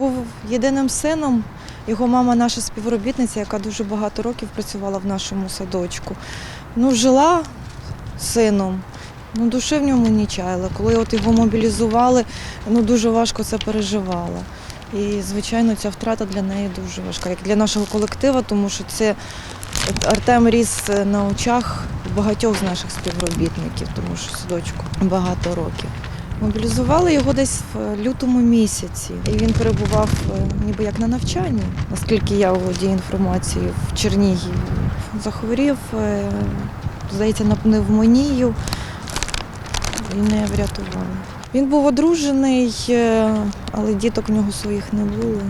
Був єдиним сином. Його мама наша співробітниця, яка дуже багато років працювала в нашому садочку. Ну, жила сином, ну, душі в ньому не чаяла. Коли от його мобілізували, ну, дуже важко це переживала. І, звичайно, ця втрата для неї дуже важка, як для нашого колективу, тому що це Артем ріс на очах багатьох з наших співробітників, тому що садочку багато років. Мобілізували його десь в лютому місяці, і він перебував е, ніби як на навчанні, наскільки я володію інформацією в Чернігів Захворів, е, здається, на пневмонію і не врятували. Він був одружений, е, але діток в нього своїх не було.